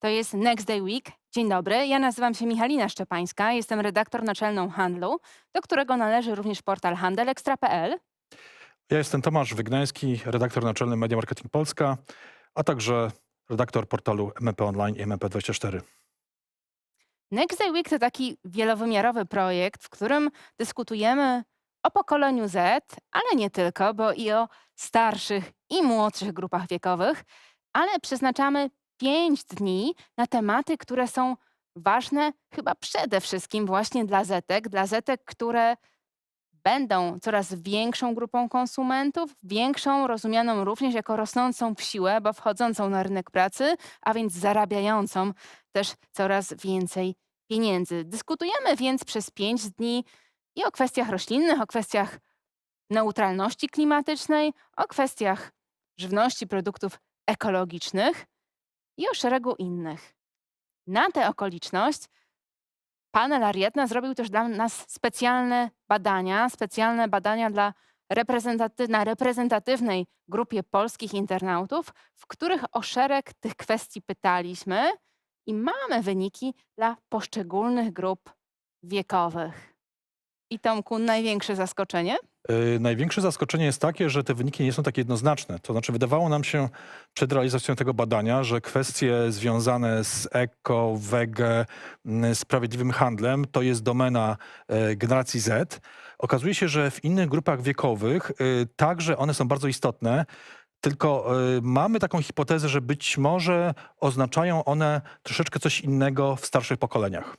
To jest Next Day Week. Dzień dobry, ja nazywam się Michalina Szczepańska, jestem redaktor naczelną Handlu, do którego należy również portal handelekstra.pl. Ja jestem Tomasz Wygnański, redaktor naczelny Media Marketing Polska, a także redaktor portalu MMP Online i MMP24. Next Day Week to taki wielowymiarowy projekt, w którym dyskutujemy o pokoleniu Z, ale nie tylko, bo i o starszych i młodszych grupach wiekowych, ale przeznaczamy pięć dni na tematy, które są ważne chyba przede wszystkim właśnie dla Zetek, dla Zetek, które będą coraz większą grupą konsumentów, większą, rozumianą również jako rosnącą w siłę, bo wchodzącą na rynek pracy, a więc zarabiającą też coraz więcej pieniędzy. Dyskutujemy więc przez pięć dni i o kwestiach roślinnych, o kwestiach neutralności klimatycznej, o kwestiach żywności, produktów ekologicznych i o szeregu innych. Na tę okoliczność panel Ariadna zrobił też dla nas specjalne badania, specjalne badania dla na reprezentatywnej grupie polskich internautów, w których o szereg tych kwestii pytaliśmy i mamy wyniki dla poszczególnych grup wiekowych. I Tomku, największe zaskoczenie? Yy, największe zaskoczenie jest takie, że te wyniki nie są takie jednoznaczne. To znaczy, wydawało nam się przed realizacją tego badania, że kwestie związane z eko, wege, sprawiedliwym handlem to jest domena e, generacji Z. Okazuje się, że w innych grupach wiekowych y, także one są bardzo istotne. Tylko y, mamy taką hipotezę, że być może oznaczają one troszeczkę coś innego w starszych pokoleniach.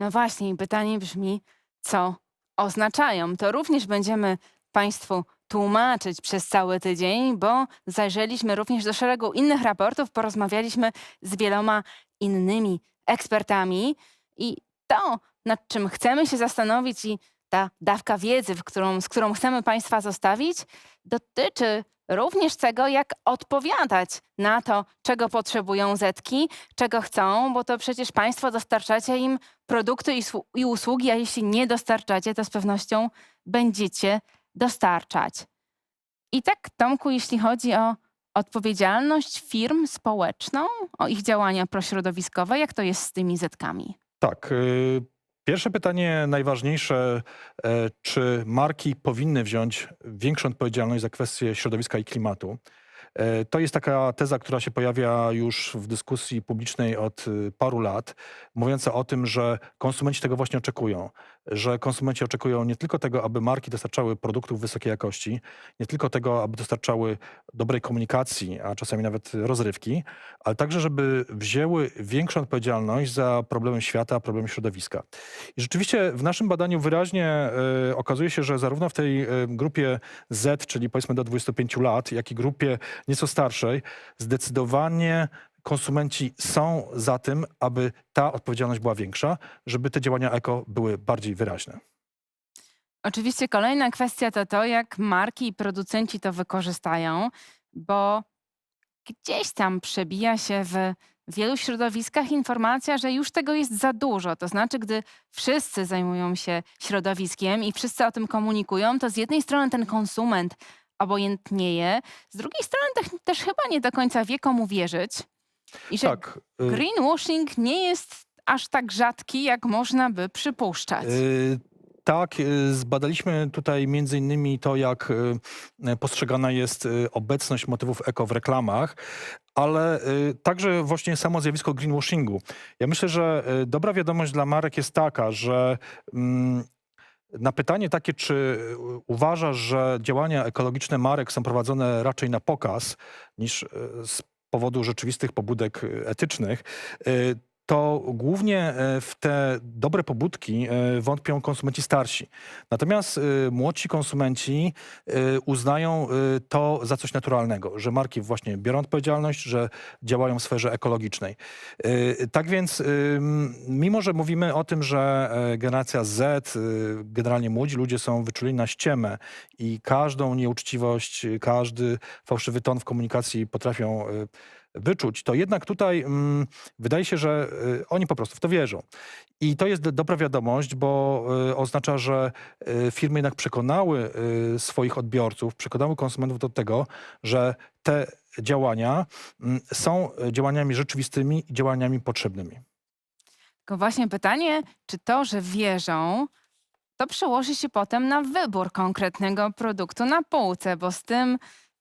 No właśnie, pytanie brzmi, co oznaczają? To również będziemy Państwu tłumaczyć przez cały tydzień, bo zajrzeliśmy również do szeregu innych raportów, porozmawialiśmy z wieloma innymi ekspertami i to, nad czym chcemy się zastanowić i ta dawka wiedzy, którą, z którą chcemy Państwa zostawić, dotyczy również tego, jak odpowiadać na to, czego potrzebują zetki, czego chcą, bo to przecież Państwo dostarczacie im produkty i, słu- i usługi, a jeśli nie dostarczacie, to z pewnością będziecie dostarczać. I tak, Tomku, jeśli chodzi o odpowiedzialność firm społeczną, o ich działania prośrodowiskowe, jak to jest z tymi zetkami? Tak. y, Pierwsze pytanie, najważniejsze, e, czy marki powinny wziąć większą odpowiedzialność za kwestie środowiska i klimatu? E, To jest taka teza, która się pojawia już w dyskusji publicznej od y, paru lat, mówiąca o tym, że konsumenci tego właśnie oczekują. Że konsumenci oczekują nie tylko tego, aby marki dostarczały produktów wysokiej jakości, nie tylko tego, aby dostarczały dobrej komunikacji, a czasami nawet rozrywki, ale także, żeby wzięły większą odpowiedzialność za problemy świata, problemy środowiska. I rzeczywiście w naszym badaniu wyraźnie e, okazuje się, że zarówno w tej e, grupie Z, czyli powiedzmy do 25 lat, jak i grupie nieco starszej, zdecydowanie konsumenci są za tym, aby ta odpowiedzialność była większa, żeby te działania eko były bardziej wyraźne. Oczywiście kolejna kwestia to to, jak marki i producenci to wykorzystają, bo gdzieś tam przebija się w wielu środowiskach informacja, że już tego jest za dużo. To znaczy, gdy wszyscy zajmują się środowiskiem i wszyscy o tym komunikują, to z jednej strony ten konsument obojętnieje, z drugiej strony też, też chyba nie do końca wie, komu wierzyć. I że Tak. y, greenwashing nie jest aż tak rzadki, jak można by przypuszczać. Y, Tak, y, zbadaliśmy tutaj między innymi to, jak postrzegana jest obecność motywów eko w reklamach, ale także właśnie samo zjawisko greenwashingu. Ja myślę, że dobra wiadomość dla marek jest taka, że mm, na pytanie takie, czy uważasz, że działania ekologiczne marek są prowadzone raczej na pokaz niż y, z powodu rzeczywistych pobudek y, etycznych, y, to głównie e, w te dobre pobudki e, wątpią konsumenci starsi. Natomiast e, młodsi konsumenci uznają to za coś naturalnego, że marki właśnie biorą odpowiedzialność, że działają w sferze ekologicznej. Tak więc, mimo że mówimy o tym, że generacja Z, generalnie młodzi ludzie są wyczuleni na ściemę i każdą nieuczciwość, każdy fałszywy ton w komunikacji potrafią wyczuć, to jednak tutaj mm, wydaje się, że y, oni po prostu w to wierzą. I to jest do- dobra wiadomość, bo y, oznacza, że y, firmy jednak przekonały y, swoich odbiorców, przekonały konsumentów do tego, że te działania mm, są działaniami rzeczywistymi i działaniami potrzebnymi. Tylko właśnie pytanie, czy to, że wierzą, to przełoży się potem na wybór konkretnego produktu na półce, bo z tym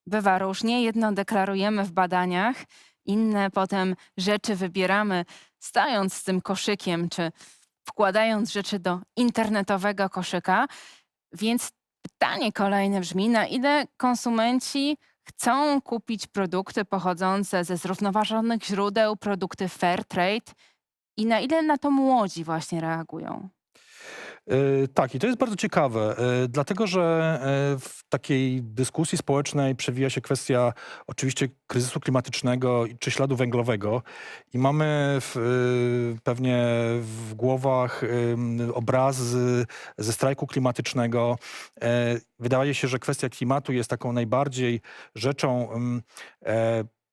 bywa różnie. Jedno deklarujemy w badaniach, inne potem rzeczy wybieramy stając z tym koszykiem, czy wkładając rzeczy do internetowego koszyka. Więc pytanie kolejne brzmi, na ile konsumenci chcą kupić produkty pochodzące ze zrównoważonych źródeł, produkty fair trade i na ile na to młodzi właśnie reagują? E, Tak, i to jest bardzo ciekawe, e, dlatego że e, w takiej dyskusji społecznej przewija się kwestia oczywiście kryzysu klimatycznego czy śladu węglowego i mamy w, pewnie w głowach obrazy ze strajku klimatycznego. Wydaje się, że kwestia klimatu jest taką najbardziej rzeczą,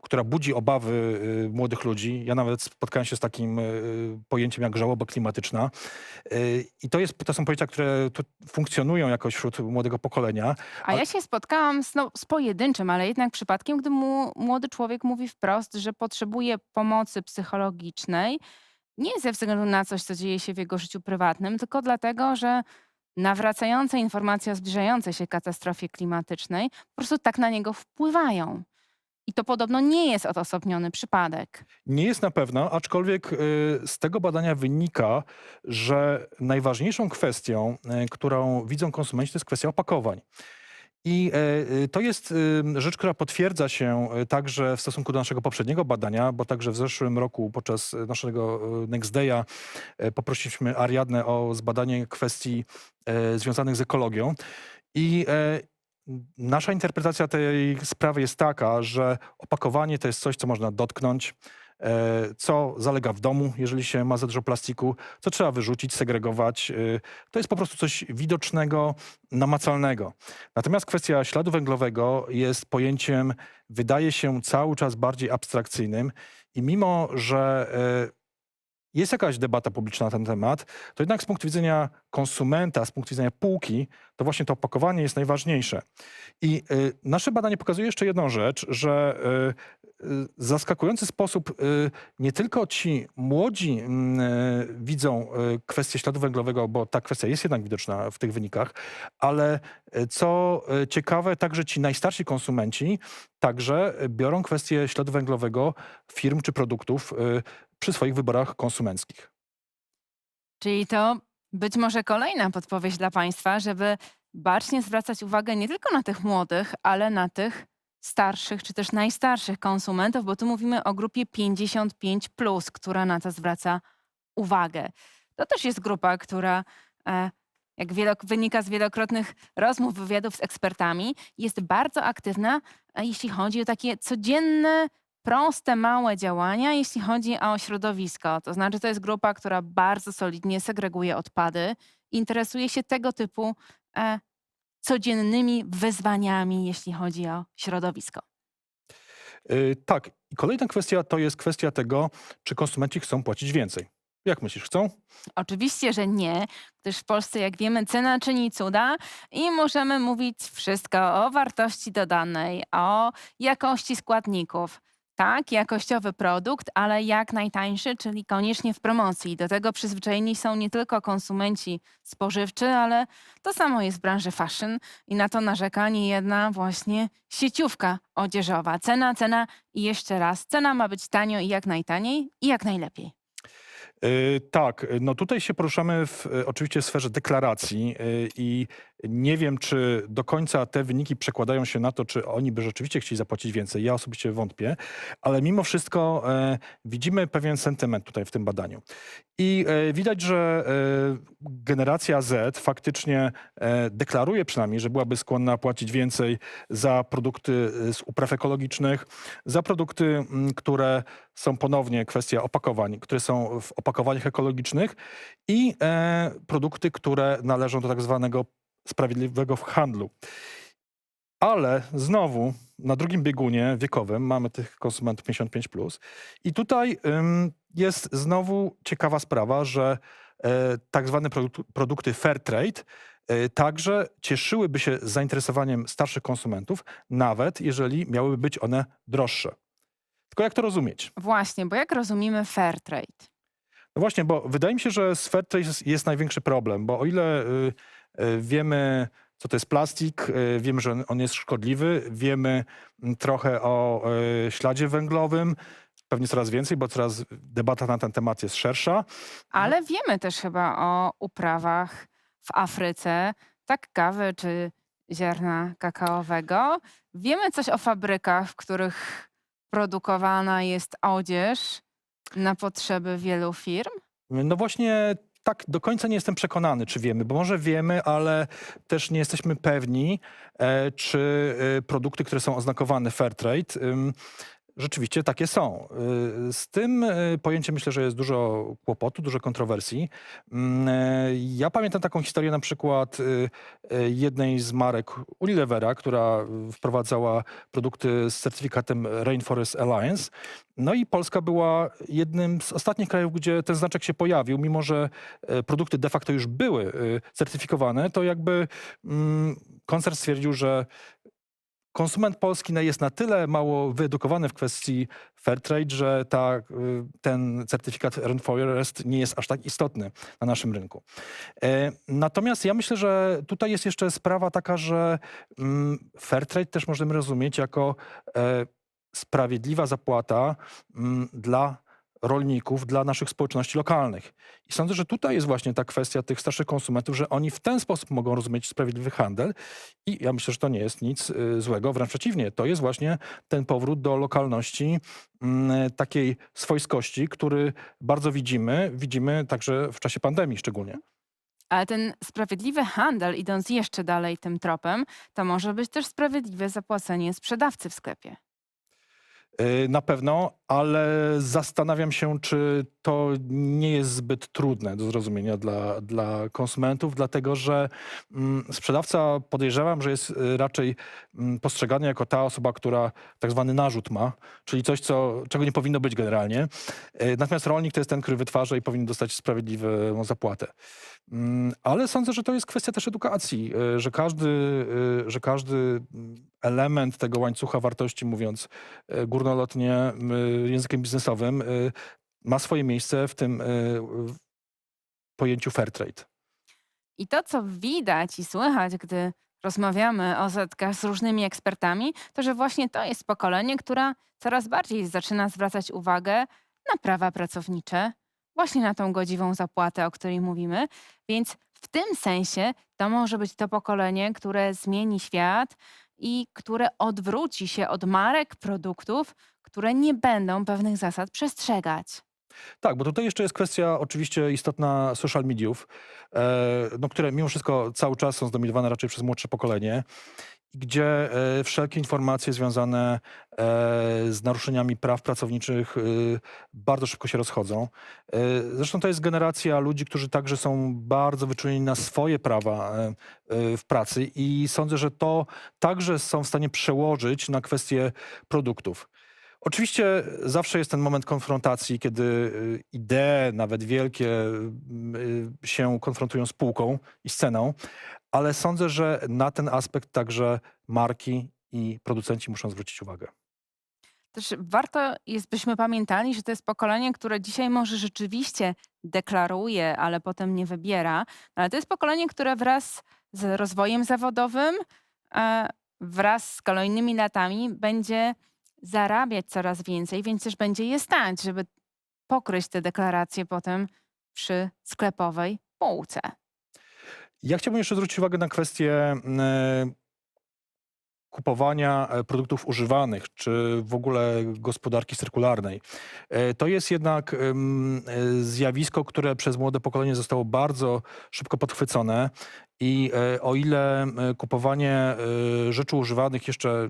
która budzi obawy y, młodych ludzi. Ja nawet spotkałem się z takim y, pojęciem jak żałoba klimatyczna. Y, I to, jest, to są pojęcia, które tu funkcjonują jakoś wśród młodego pokolenia. A ja się spotkałam z, no, z pojedynczym, ale jednak przypadkiem, gdy mu, młody człowiek mówi wprost, że potrzebuje pomocy psychologicznej, nie ze względu na coś, co dzieje się w jego życiu prywatnym, tylko dlatego, że nawracające informacje o zbliżającej się katastrofie klimatycznej po prostu tak na niego wpływają. I to podobno nie jest odosobniony przypadek. Nie jest na pewno, aczkolwiek y, z tego badania wynika, że najważniejszą kwestią, y, którą widzą konsumenci, to jest kwestia opakowań. I e, y, to jest rzecz, która potwierdza się także w stosunku do naszego poprzedniego badania, bo także w zeszłym roku podczas naszego Next Day'a e, poprosiliśmy Ariadnę o zbadanie kwestii e, związanych z ekologią. I nasza interpretacja tej sprawy jest taka, że opakowanie to jest coś, co można dotknąć, e, co zalega w domu, jeżeli się ma za dużo plastiku, co trzeba wyrzucić, segregować. e, To jest po prostu coś widocznego, namacalnego. Natomiast kwestia śladu węglowego jest pojęciem, wydaje się, cały czas bardziej abstrakcyjnym i mimo, że e, jest jakaś debata publiczna na ten temat, to jednak z punktu widzenia konsumenta, z punktu widzenia półki, to właśnie to opakowanie jest najważniejsze. I y, nasze badanie pokazuje jeszcze jedną rzecz, że y, y, zaskakujący sposób y, nie tylko ci młodzi mm, y, widzą y, kwestię śladu węglowego, bo ta kwestia jest jednak widoczna w tych wynikach, ale y, co y, ciekawe, także ci najstarsi konsumenci także biorą kwestię śladu węglowego firm czy produktów y, przy swoich wyborach konsumenckich. Czyli to być może kolejna podpowiedź dla Państwa, żeby bacznie zwracać uwagę nie tylko na tych młodych, ale na tych starszych czy też najstarszych konsumentów, bo tu mówimy o grupie 55, plus, która na to zwraca uwagę. To też jest grupa, która, e, jak wynika z wielokrotnych rozmów, wywiadów z ekspertami, jest bardzo aktywna, e, jeśli chodzi o takie codzienne proste, małe działania, jeśli chodzi o środowisko. To znaczy, to jest grupa, która bardzo solidnie segreguje odpady, interesuje się tego typu e, codziennymi wyzwaniami, jeśli chodzi o środowisko. Y, Tak, i kolejna kwestia to jest kwestia tego, czy konsumenci chcą płacić więcej. Jak myślisz, chcą? Oczywiście, że nie, gdyż w Polsce, jak wiemy, cena czyni cuda i możemy mówić wszystko o wartości dodanej, o jakości składników. Tak, jakościowy produkt, ale jak najtańszy, czyli koniecznie w promocji. Do tego przyzwyczajeni są nie tylko konsumenci spożywczy, ale to samo jest w branży fashion i na to narzeka nie jedna właśnie sieciówka odzieżowa. Cena, cena i jeszcze raz. Cena ma być tanio i jak najtaniej i jak najlepiej. Y, Tak, no tutaj się poruszamy w y, oczywiście sferze deklaracji y, i nie wiem, czy do końca te wyniki przekładają się na to, czy oni by rzeczywiście chcieli zapłacić więcej. Ja osobiście wątpię, ale mimo wszystko e, widzimy pewien sentyment tutaj w tym badaniu. I e, widać, że e, generacja Z faktycznie deklaruje przynajmniej, że byłaby skłonna płacić więcej za produkty z upraw ekologicznych, za produkty, które są ponownie kwestia opakowań, które są w opakowaniach ekologicznych i e, produkty, które należą do tak zwanego sprawiedliwego handlu. Ale znowu na drugim biegunie wiekowym mamy tych konsumentów 55. Plus, I tutaj ym, jest znowu ciekawa sprawa, że e, tak zwane produktu, produkty fair trade e, także cieszyłyby się zainteresowaniem starszych konsumentów, nawet jeżeli miałyby być one droższe. Tylko jak to rozumieć? Właśnie, bo jak rozumiemy fair trade? No właśnie, bo wydaje mi się, że z fair trade jest, największy problem, bo o ile y, y, wiemy, co to jest plastik, y, wiemy, że on, jest szkodliwy, wiemy mm, trochę o śladzie węglowym, pewnie coraz więcej, bo coraz debata na ten temat jest szersza. Ale wiemy też chyba o uprawach w Afryce, tak kawy czy ziarna kakaowego. Wiemy coś o fabrykach, w których produkowana jest odzież na potrzeby wielu firm. No właśnie tak do końca nie jestem przekonany, czy wiemy, bo może wiemy, ale też nie jesteśmy pewni, e, czy e, produkty, które są oznakowane Fairtrade, rzeczywiście takie są. Y, Z tym e, pojęciem myślę, że jest dużo kłopotu, dużo kontrowersji. Mm, e, Ja pamiętam taką historię na przykład y, e, jednej z marek Unilevera, która y, wprowadzała produkty z certyfikatem Rainforest Alliance. No i Polska była jednym z ostatnich krajów, gdzie ten znaczek się pojawił, mimo że e, produkty de facto już były y, certyfikowane, to jakby mm, koncern stwierdził, że konsument polski jest na tyle mało wyedukowany w kwestii fair trade, że ta, y, ten certyfikat Rainforest nie jest aż tak istotny na naszym rynku. E, Natomiast ja myślę, że tutaj jest jeszcze sprawa taka, że mm, fair trade też możemy rozumieć jako e, sprawiedliwa zapłata mm, dla rolników, dla naszych społeczności lokalnych. I sądzę, że tutaj jest właśnie ta kwestia tych starszych konsumentów, że oni w ten sposób mogą rozumieć sprawiedliwy handel. I ja myślę, że to nie jest nic y, złego, wręcz przeciwnie. To jest właśnie ten powrót do lokalności, mm, takiej swojskości, który bardzo widzimy, widzimy także w czasie pandemii szczególnie. Ale ten sprawiedliwy handel, idąc jeszcze dalej tym tropem, to może być też sprawiedliwe zapłacenie sprzedawcy w sklepie. Y, Na pewno, ale zastanawiam się, czy to nie jest zbyt trudne do zrozumienia dla, dla konsumentów, dlatego że mm, sprzedawca podejrzewam, że jest y, raczej mm, postrzegany jako ta osoba, która tak zwany narzut ma, czyli coś, co, czego nie powinno być generalnie. Y, Natomiast rolnik to jest ten, który wytwarza i powinien dostać sprawiedliwą zapłatę. Mm, Ale sądzę, że to jest kwestia też edukacji, że każdy, że każdy element tego łańcucha wartości, mówiąc y, górnolotnie y, językiem biznesowym, y, ma swoje miejsce w tym y, pojęciu fair trade. I to, co widać i słychać, gdy rozmawiamy o zetkach z różnymi ekspertami, to że właśnie to jest pokolenie, które coraz bardziej zaczyna zwracać uwagę na prawa pracownicze, właśnie na tą godziwą zapłatę, o której mówimy. Więc w tym sensie to może być to pokolenie, które zmieni świat i które odwróci się od marek produktów, które nie będą pewnych zasad przestrzegać. Tak, bo tutaj jeszcze jest kwestia oczywiście istotna social mediów, e, no, które mimo wszystko cały czas są zdominowane raczej przez młodsze pokolenie, gdzie e, wszelkie informacje związane e, z naruszeniami praw pracowniczych e, bardzo szybko się rozchodzą. E, Zresztą to jest generacja ludzi, którzy także są bardzo wyczuleni na swoje prawa w pracy i sądzę, że to także są w stanie przełożyć na kwestie produktów. Oczywiście zawsze jest ten moment konfrontacji, kiedy y, idee, nawet wielkie, y, się konfrontują z półką i z ceną, ale sądzę, że na ten aspekt także marki i producenci muszą zwrócić uwagę. Też warto jest, byśmy pamiętali, że to jest pokolenie, które dzisiaj może rzeczywiście deklaruje, ale potem nie wybiera, ale to jest pokolenie, które wraz z rozwojem zawodowym, e, wraz z kolejnymi latami będzie zarabiać coraz więcej, więc też będzie je stać, żeby pokryć te deklaracje potem przy sklepowej półce. Ja chciałbym jeszcze zwrócić uwagę na kwestię e, kupowania e, produktów używanych, czy w ogóle gospodarki cyrkularnej. E, To jest jednak zjawisko, które przez młode pokolenie zostało bardzo szybko podchwycone i o ile kupowanie rzeczy używanych jeszcze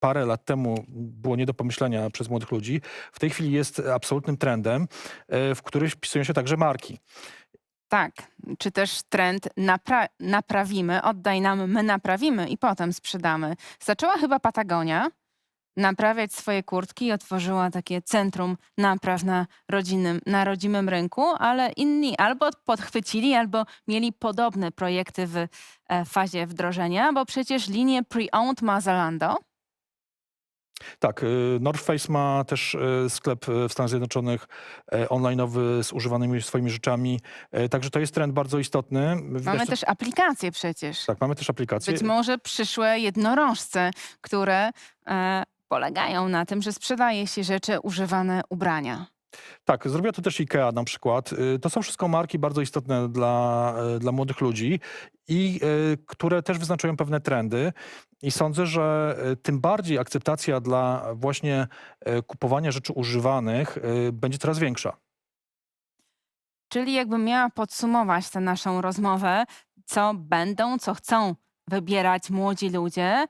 parę lat temu było nie do pomyślenia przez młodych ludzi, w tej chwili jest absolutnym trendem, w który wpisują się także marki. Tak, czy też trend napra- naprawimy, oddaj nam, my naprawimy i potem sprzedamy. Zaczęła chyba Patagonia, naprawiać swoje kurtki i otworzyła takie centrum napraw na, rodzinnym, na rodzimym rynku, ale inni albo podchwycili, albo mieli podobne projekty w e, fazie wdrożenia, bo przecież linię pre-owned ma Zalando. Tak, y, North Face ma też y, sklep y, w Stanach Zjednoczonych online'owy z używanymi swoimi rzeczami. Także to jest trend bardzo istotny. Widać Mamy to- też aplikacje przecież. Tak, mamy też aplikacje. Być może przyszłe jednorożce, które e, polegają na tym, że sprzedaje się rzeczy używane ubrania. Tak, zrobiła to też IKEA na przykład. Y, To są wszystko marki bardzo istotne dla, y, dla młodych ludzi i y, które też wyznaczają pewne trendy. I sądzę, że tym bardziej akceptacja dla właśnie kupowania rzeczy używanych będzie coraz większa. Czyli jakbym miała podsumować tę naszą rozmowę, co będą, co chcą wybierać młodzi ludzie,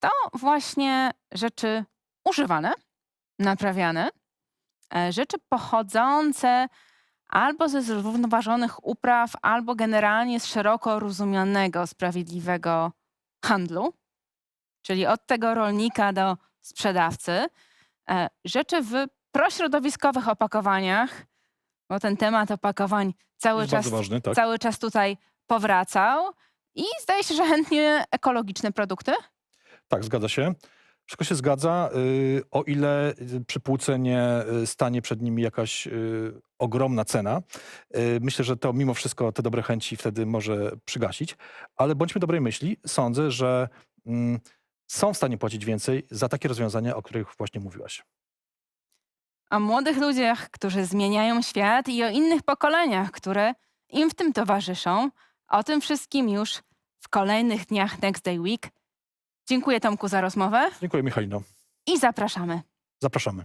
to właśnie rzeczy używane, naprawiane, rzeczy pochodzące albo ze zrównoważonych upraw, albo generalnie z szeroko rozumianego sprawiedliwego handlu, czyli od tego rolnika do sprzedawcy. E, Rzeczy w prośrodowiskowych opakowaniach, bo ten temat opakowań cały jest czas, ważny, tak? cały czas tutaj powracał. I zdaje się, że chętnie ekologiczne produkty. Tak, zgadza się. Wszystko się zgadza, y, o ile y, przy półce nie y, stanie przed nimi jakaś ogromna cena. Myślę, że to mimo wszystko te dobre chęci wtedy może przygasić, ale bądźmy dobrej myśli. Sądzę, że mm, są w stanie płacić więcej za takie rozwiązania, o których właśnie mówiłaś. O młodych ludziach, którzy zmieniają świat i o innych pokoleniach, które im w tym towarzyszą. O tym wszystkim już w kolejnych dniach Next Day Week. Dziękuję Tomku za rozmowę Dziękuję, Michalino. i zapraszamy. Zapraszamy.